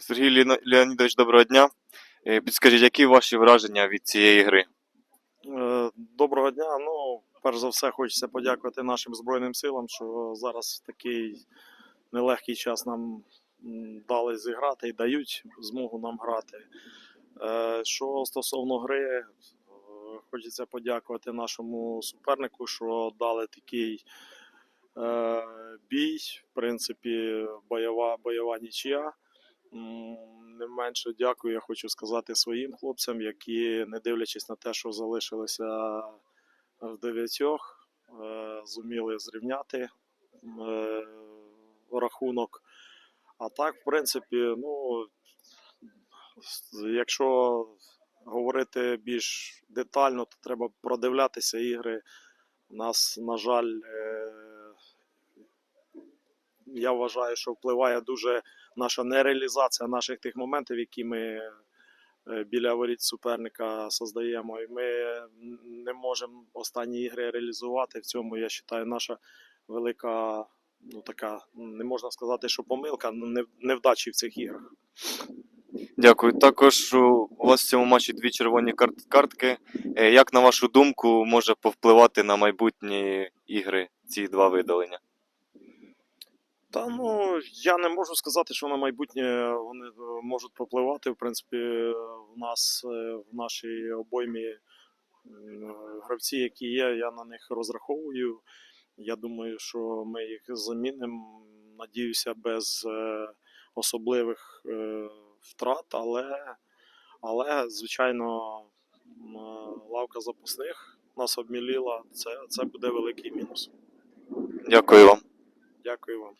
Сергій Ліно- Леонідович, доброго дня. Е, Підскажіть, які ваші враження від цієї гри? Е, Доброго дня. Ну, перш за все, хочеться подякувати нашим Збройним силам, що зараз такий нелегкий час нам дали зіграти і дають змогу нам грати. Е, Що стосовно гри, хочеться подякувати нашому супернику, що дали такий бій. В принципі, бойова, бойова нічия. Не менше дякую, я хочу сказати своїм хлопцям, які, не дивлячись на те, що залишилися в дев'ятьох, е, зуміли зрівняти е, рахунок. А так, в принципі, ну, якщо говорити більш детально, то треба продивлятися ігри. У нас, на жаль, е, я вважаю, що впливає дуже наша нереалізація наших тих моментів, які ми е, біля воріт суперника создаємо. І ми не можемо останні ігри реалізувати. В цьому, я вважаю, наша велика, ну така, не можна сказати, що помилка, ну, не- невдачі в цих іграх. Дякую. Також у вас в цьому матчі дві червоні картки. Е, Як на вашу думку може повпливати на майбутні ігри ці два видалення? Та ну я не можу сказати, що на майбутнє вони е, можуть попливати. В принципі, е, в нас е, в нашій обоймі гравці, які є, я на них розраховую. Я думаю, що ми їх замінимо. Надіюся, без е, особливих е, втрат, але, але звичайно, лавка запасних нас обміліла. Це, це буде великий мінус. Дякую вам. Дякую вам.